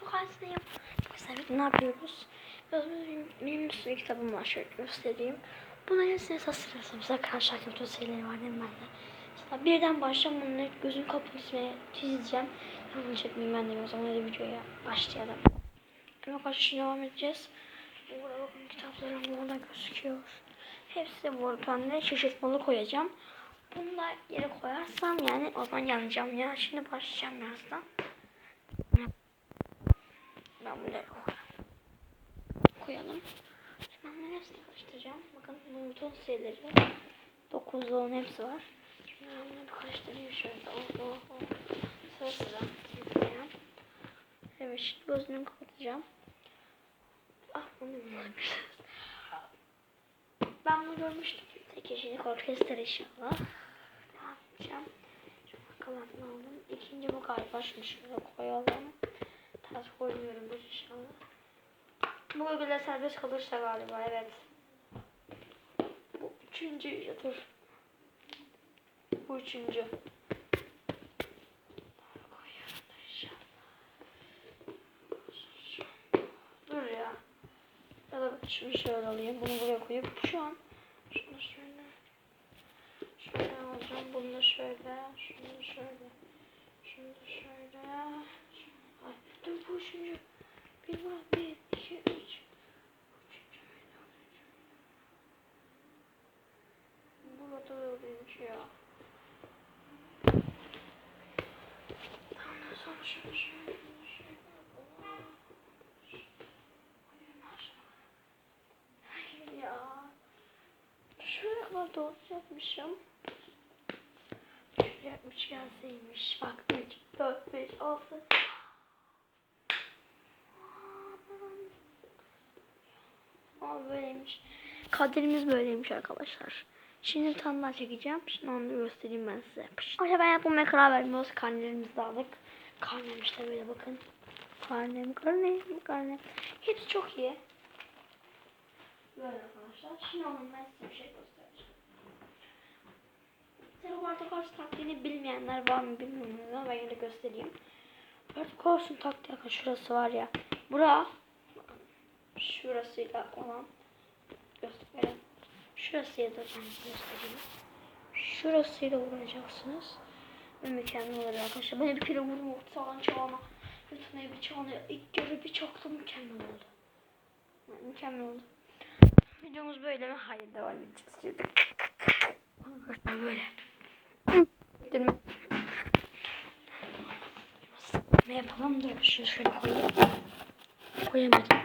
çok hastayım. Mesela ne yapıyoruz? Benim, bir sürü kitabım var şöyle göstereyim. Bunların hepsini sasırırsın. Mesela karşı hakim şeyleri var değil mi bende? Mesela birden başlayacağım bunları gözüm kapalı ve çizeceğim. Yanlış etmeyeyim ben de o zaman hadi videoya başlayalım. Hemen karşı devam edeceğiz. Burada bakın kitaplarım burada gözüküyor. Hepsi bu arada şaşırtmalı koyacağım. Bunu da yere koyarsam yani o zaman yanacağım ya. Şimdi başlayacağım birazdan. Ben bunları koyalım. Şimdi ben bunların hepsini karıştıracağım. Bakın bunun bütün sayıları. 9'da onun hepsi var. Şimdi ben bunları karıştırayım şöyle. Oh, oh, oh. Sıra sıra. Evet şimdi gözünü kapatacağım. Ah bunu varmış. Ben bunu görmüştüm. Tek eşini orkestra inşallah. Ne yapacağım? Şu bakalım aldım. İkinci bu galiba şunu şöyle koyalım. Ters koymuyorum bu inşallah. Bu öbürler serbest kalırsa galiba evet. Bu üçüncü ya dur. Bu üçüncü. Dur ya. Ya da şunu şöyle alayım. Bunu buraya koyup şu an şunu şöyle şöyle alacağım. Bunu şöyle. Şunu şöyle. Şunu şöyle. Dur bu üçüncü. Bir var. Bir, iki, üç. Burada dördüncü ya. Ondan sonra şöyle. şöyle. Şuraya doğru yapmışım. Şöyle yapmış gelseymiş. Bak 3, 4, 5, 6. Aa böyleymiş. Kaderimiz böyleymiş arkadaşlar. Şimdi bir çekeceğim. Şimdi onu göstereyim ben size. Arkadaşlar ben yapmaya karar verdim. Olsun karnelerimizi de aldık. Karnem işte böyle bakın. Karnem, karnem, karnem. Hepsi çok iyi. Böyle arkadaşlar. Şimdi onun ben size bir şey göstereceğim. Mesela Bartokars taktiğini bilmeyenler var mı bilmiyorum ama ben yine göstereyim. Bartokars'ın taktiği bakın şurası var ya. Bura şurasıyla olan göstereyim. Şurasıyla da ben göstereyim. Şurasıyla vuracaksınız. Ve mükemmel olur arkadaşlar. Ben bir kere vurdum ortadan çağına. Lütfen bir çağına ilk göre bir çaktım mükemmel oldu. Yani mükemmel oldu. Videomuz böyle mi? Hayır devam edeceğiz böyle. Mi? Ne yapalım? Dur şunu şöyle koyayım. Koyamadım.